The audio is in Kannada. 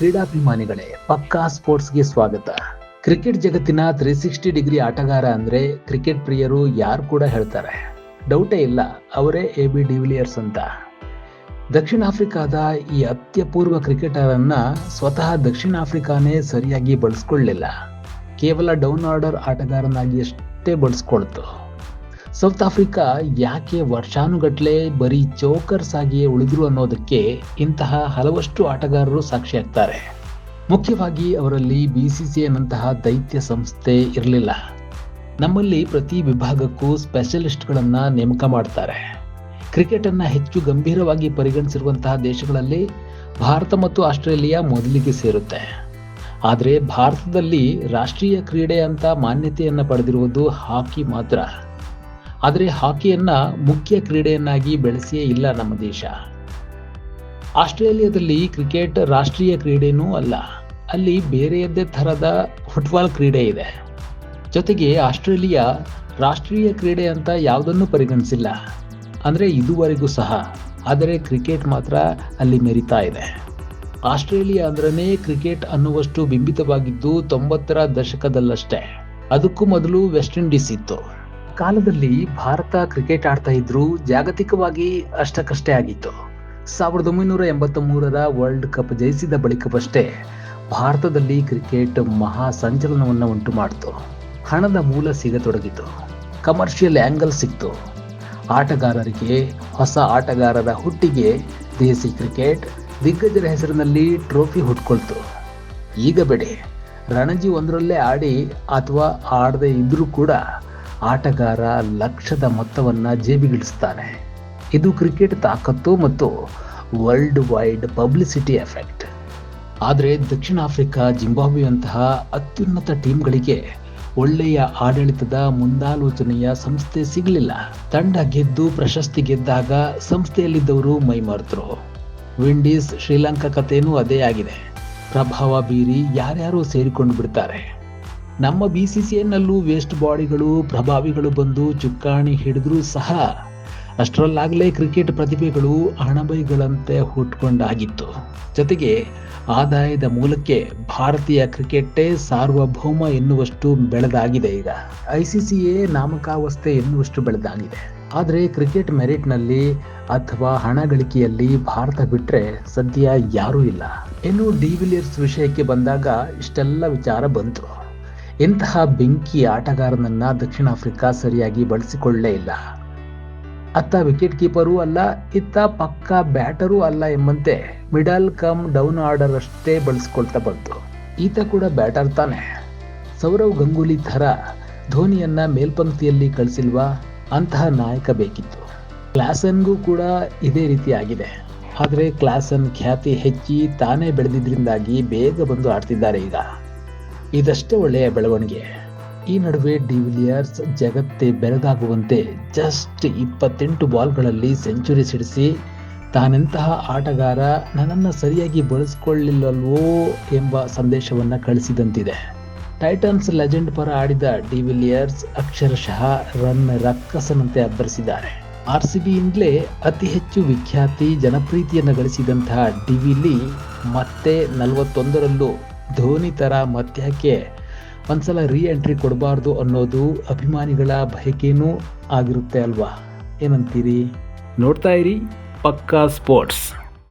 ಕ್ರೀಡಾಭಿಮಾನಿಗಳೇ, ಪಕ್ಕಾ ಸ್ಪೋರ್ಟ್ಸ್ಗೆ ಸ್ವಾಗತ. ಕ್ರಿಕೆಟ್ ಜಗತ್ತಿನ ತ್ರೀ ಸಿಕ್ಸ್ಟಿ ಡಿಗ್ರಿ ಆಟಗಾರ ಅಂದ್ರೆ ಕ್ರಿಕೆಟ್ ಪ್ರಿಯರು ಯಾರು ಕೂಡ ಹೇಳ್ತಾರೆ. ಡೌಟೇ ಇಲ್ಲ, ಅವರೇ ಎ ಬಿ ಡಿವಿಲಿಯರ್ಸ್ ಅಂತ. ದಕ್ಷಿಣ ಆಫ್ರಿಕಾದ ಈ ಅತ್ಯಪೂರ್ವ ಕ್ರಿಕೆಟರ್ ಸ್ವತಃ ದಕ್ಷಿಣ ಆಫ್ರಿಕಾನೇ ಸರಿಯಾಗಿ ಬಳಸ್ಕೊಳ್ಳಿಲ್ಲ. ಕೇವಲ ಡೌನ್ ಆರ್ಡರ್ ಆಟಗಾರನಾಗಿ ಅಷ್ಟೇ ಬಳಸ್ಕೊಳ್ತು. ಸೌತ್ ಆಫ್ರಿಕಾ ಯಾಕೆ ವರ್ಷಾನುಗಟ್ಲೆ ಬರೀ ಚೋಕರ್ಸ್ ಆಗಿಯೇ ಉಳಿದ್ರು ಅನ್ನೋದಕ್ಕೆ ಇಂತಹ ಹಲವಷ್ಟು ಆಟಗಾರರು ಸಾಕ್ಷಿಯಾಗ್ತಾರೆ ಮುಖ್ಯವಾಗಿ ಅವರಲ್ಲಿ ಬಿ ಸಿ ಸಿ ನಂತಹ ದೈತ್ಯ ಸಂಸ್ಥೆ ಇರಲಿಲ್ಲ. ನಮ್ಮಲ್ಲಿ ಪ್ರತಿ ವಿಭಾಗಕ್ಕೂ ಸ್ಪೆಷಲಿಸ್ಟ್ಗಳನ್ನ ನೇಮಕ ಮಾಡ್ತಾರೆ. ಕ್ರಿಕೆಟ್ ಅನ್ನ ಹೆಚ್ಚು ಗಂಭೀರವಾಗಿ ಪರಿಗಣಿಸಿರುವಂತಹ ದೇಶಗಳಲ್ಲಿ ಭಾರತ ಮತ್ತು ಆಸ್ಟ್ರೇಲಿಯಾ ಮೊದಲಿಗೆ ಸೇರುತ್ತೆ. ಆದರೆ ಭಾರತದಲ್ಲಿ ರಾಷ್ಟ್ರೀಯ ಕ್ರೀಡೆ ಅಂತ ಮಾನ್ಯತೆಯನ್ನು ಪಡೆದಿರುವುದು ಹಾಕಿ ಮಾತ್ರ. ಆದರೆ ಹಾಕಿಯನ್ನ ಮುಖ್ಯ ಕ್ರೀಡೆಯನ್ನಾಗಿ ಬೆಳೆಸಿಯೇ ಇಲ್ಲ ನಮ್ಮ ದೇಶ. ಆಸ್ಟ್ರೇಲಿಯಾದಲ್ಲಿ ಕ್ರಿಕೆಟ್ ರಾಷ್ಟ್ರೀಯ ಕ್ರೀಡೆನೂ ಅಲ್ಲ, ಅಲ್ಲಿ ಬೇರೆಯದ್ದೇ ಥರದ ಫುಟ್ಬಾಲ್ ಕ್ರೀಡೆ ಇದೆ. ಜೊತೆಗೆ ಆಸ್ಟ್ರೇಲಿಯಾ ರಾಷ್ಟ್ರೀಯ ಕ್ರೀಡೆ ಅಂತ ಯಾವುದನ್ನು ಪರಿಗಣಿಸಿಲ್ಲ. ಅಂದರೆ ಇದುವರೆಗೂ ಸಹ, ಆದರೆ ಕ್ರಿಕೆಟ್ ಮಾತ್ರ ಅಲ್ಲಿ ಮೆರಿತಾ ಇದೆ. ಆಸ್ಟ್ರೇಲಿಯಾ ಅಂದ್ರೇ ಕ್ರಿಕೆಟ್ ಅನ್ನುವಷ್ಟು ಬಿಂಬಿತವಾಗಿದ್ದು ತೊಂಬತ್ತರ ದಶಕದಲ್ಲಷ್ಟೇ. ಅದಕ್ಕೂ ಮೊದಲು ವೆಸ್ಟ್ ಇಂಡೀಸ್ ಇತ್ತು. ಕಾಲದಲ್ಲಿ ಭಾರತ ಕ್ರಿಕೆಟ್ ಆಡ್ತಾ ಇದ್ರು ಜಾಗತಿಕವಾಗಿ ಅಷ್ಟಕ್ಕಷ್ಟೇ ಆಗಿತ್ತು. ಸಾವಿರದ ಒಂಬೈನೂರ ಎಂಬತ್ತ ಮೂರರ ವರ್ಲ್ಡ್ ಕಪ್ ಜಯಿಸಿದ ಬಳಿಕವಷ್ಟೇ ಭಾರತದಲ್ಲಿ ಕ್ರಿಕೆಟ್ ಮಹಾ ಸಂಚಲನವನ್ನು ಉಂಟು ಮಾಡಿತು. ಹಣದ ಮೂಲ ಸಿಗತೊಡಗಿತು. ಕಮರ್ಷಿಯಲ್ ಆ್ಯಂಗಲ್ ಸಿಕ್ತು. ಆಟಗಾರರಿಗೆ, ಹೊಸ ಆಟಗಾರರ ಹುಟ್ಟಿಗೆ ದೇಸಿ ಕ್ರಿಕೆಟ್ ದಿಗ್ಗಜರ ಹೆಸರಿನಲ್ಲಿ ಟ್ರೋಫಿ ಹುಟ್ಕೊಳ್ತು. ಈಗ ಬೇಡ, ರಣಜಿ ಒಂದರಲ್ಲೇ ಆಡಿ ಅಥವಾ ಆಡದೆ ಇದ್ದರೂ ಕೂಡ ಆಟಗಾರ ಲಕ್ಷದ ಮೊತ್ತವನ್ನು ಜೇಬಿಗಿಳಿಸ್ತಾನೆ ಇದು ಕ್ರಿಕೆಟ್ ತಾಕತ್ತು ಮತ್ತು ವರ್ಲ್ಡ್ ವೈಡ್ ಪಬ್ಲಿಸಿಟಿ ಎಫೆಕ್ಟ್ ಆದರೆ ದಕ್ಷಿಣ ಆಫ್ರಿಕಾ, ಜಿಂಬಾಬ್ವೆಯಂತಹ ಅತ್ಯುನ್ನತ ಟೀಮ್ಗಳಿಗೆ ಒಳ್ಳೆಯ ಆಡಳಿತದ ಮುಂದಾಲೋಚನೆಯ ಸಂಸ್ಥೆ ಸಿಗಲಿಲ್ಲ. ತಂಡ ಗೆದ್ದು ಪ್ರಶಸ್ತಿ ಗೆದ್ದಾಗ ಸಂಸ್ಥೆಯಲ್ಲಿದ್ದವರು ಮೈಮರೆತರು ವಿಂಡೀಸ್ ಶ್ರೀಲಂಕಾ ಕಥೆಯೂ ಅದೇ ಆಗಿದೆ. ಪ್ರಭಾವ ಬೀರಿ ಯಾರ್ಯಾರು ಸೇರಿಕೊಂಡು ಬಿಡ್ತಾರೆ. ನಮ್ಮ ಬಿ ಸಿ ಸಿ ಎನ್ನಲ್ಲೂ ವೇಸ್ಟ್ ಬಾಡಿಗಳು ಪ್ರಭಾವಿಗಳು ಬಂದು ಚುಕ್ಕಾಣಿ ಹಿಡಿದ್ರೂ ಸಹ ಅಷ್ಟರಲ್ಲಾಗಲೇ ಕ್ರಿಕೆಟ್ ಪ್ರತಿಭೆಗಳು ಅಣಬೈಗಳಂತೆ ಹುಟ್ಕೊಂಡಾಗಿತ್ತು. ಜೊತೆಗೆ ಆದಾಯದ ಮೂಲಕ್ಕೆ ಭಾರತೀಯ ಕ್ರಿಕೆಟ್ಟೇ ಸಾರ್ವಭೌಮ ಎನ್ನುವಷ್ಟು ಬೆಳೆದಾಗಿದೆ ಈಗ. ಐ ಸಿ ಸಿ ಎ ನಾಮಕಾವಸ್ಥೆ ಎನ್ನುವಷ್ಟು ಬೆಳೆದಾಗಿದೆ. ಆದರೆ ಕ್ರಿಕೆಟ್ ಮೆರಿಟ್ನಲ್ಲಿ ಅಥವಾ ಹಣ ಗಳಿಕೆಯಲ್ಲಿ ಭಾರತ ಬಿಟ್ಟರೆ ಸದ್ಯ ಯಾರೂ ಇಲ್ಲ. ಇನ್ನು ಡಿವಿಲಿಯರ್ಸ್ ವಿಷಯಕ್ಕೆ ಬಂದಾಗ ಇಷ್ಟೆಲ್ಲ ವಿಚಾರ ಬಂತು. ಇಂತಹ ಬೆಂಕಿ ಆಟಗಾರನನ್ನ ದಕ್ಷಿಣ ಆಫ್ರಿಕಾ ಸರಿಯಾಗಿ ಬಳಸಿಕೊಳ್ಳೇ ಇಲ್ಲ. ಅತ್ತ ವಿಕೆಟ್ ಕೀಪರೂ ಅಲ್ಲ, ಇತ್ತ ಪಕ್ಕ ಬ್ಯಾಟರೂ ಅಲ್ಲ ಎಂಬಂತೆ ಮಿಡಲ್ ಕಮ್ ಡೌನ್ ಆರ್ಡರ್ ಅಷ್ಟೇ ಬಳಸ್ಕೊಳ್ತಾ ಬಂತು. ಈತ ಕೂಡ ಬ್ಯಾಟರ್ ತಾನೆ. ಸೌರವ್ ಗಂಗೂಲಿ ಥರ ಧೋನಿಯನ್ನ ಮೇಲ್ಪಂಕ್ತಿಯಲ್ಲಿ ಕಳಿಸಿಲ್ವಾ, ಅಂತಹ ನಾಯಕ ಬೇಕಿತ್ತು. ಕ್ಲಾಸನ್ಗೂ ಕೂಡ ಇದೇ ರೀತಿ ಆಗಿದೆ. ಆದರೆ ಕ್ಲಾಸನ್ ಖ್ಯಾತಿ ಹೆಚ್ಚಿ ತಾನೇ ಬೆಳೆದಿದ್ರಿಂದಾಗಿ ಬೇಗ ಬಂದು ಆಡ್ತಿದ್ದಾರೆ ಈಗ. ಇದಷ್ಟೇ ಒಳ್ಳೆಯ ಬೆಳವಣಿಗೆ. ಈ ನಡುವೆ ಡಿವಿಲಿಯರ್ಸ್ ಜಗತ್ತೇ ಬೆರಗಾಗುವಂತೆ ಜಸ್ಟ್ ಇಪ್ಪತ್ತೆಂಟು ಬಾಲ್ಗಳಲ್ಲಿ ಸೆಂಚುರಿ ಸಿಡಿಸಿ, ತಾನೆಂತಹ ಆಟಗಾರ ನನ್ನನ್ನು ಸರಿಯಾಗಿ ಬಳಸಿಕೊಳ್ಳಿಲ್ಲಲ್ವೋ ಎಂಬ ಸಂದೇಶವನ್ನು ಕಳಿಸಿದಂತಿದೆ. ಟೈಟನ್ಸ್ ಲೆಜೆಂಡ್ ಪರ ಆಡಿದ ಡಿವಿಲಿಯರ್ಸ್ ಅಕ್ಷರಶಃ ರನ್ ರಕ್ಕಸನಂತೆ ಅಬ್ಬರಿಸಿದ್ದಾರೆ. ಆರ್ ಸಿ ಬಿಯಿಂದಲೇ ಅತಿ ಹೆಚ್ಚು ವಿಖ್ಯಾತಿ, ಜನಪ್ರೀತಿಯನ್ನು ಗಳಿಸಿದಂತಹ ಡಿವಿಲಿ ಮತ್ತೆ ನಲವತ್ತೊಂದರಲ್ಲೂ ಧೋನಿ ಥರ ಮತ್ತೆ ಒಂದ್ಸಲ ರೀ ಎಂಟ್ರಿ ಕೊಡಬಾರ್ದು ಅನ್ನೋದು ಅಭಿಮಾನಿಗಳ ಬಯಕೆನೂ ಆಗಿರುತ್ತೆ ಅಲ್ವಾ? ಏನಂತೀರಿ? ನೋಡ್ತಾ ಇರಿ ಪಕ್ಕಾ ಸ್ಪೋರ್ಟ್ಸ್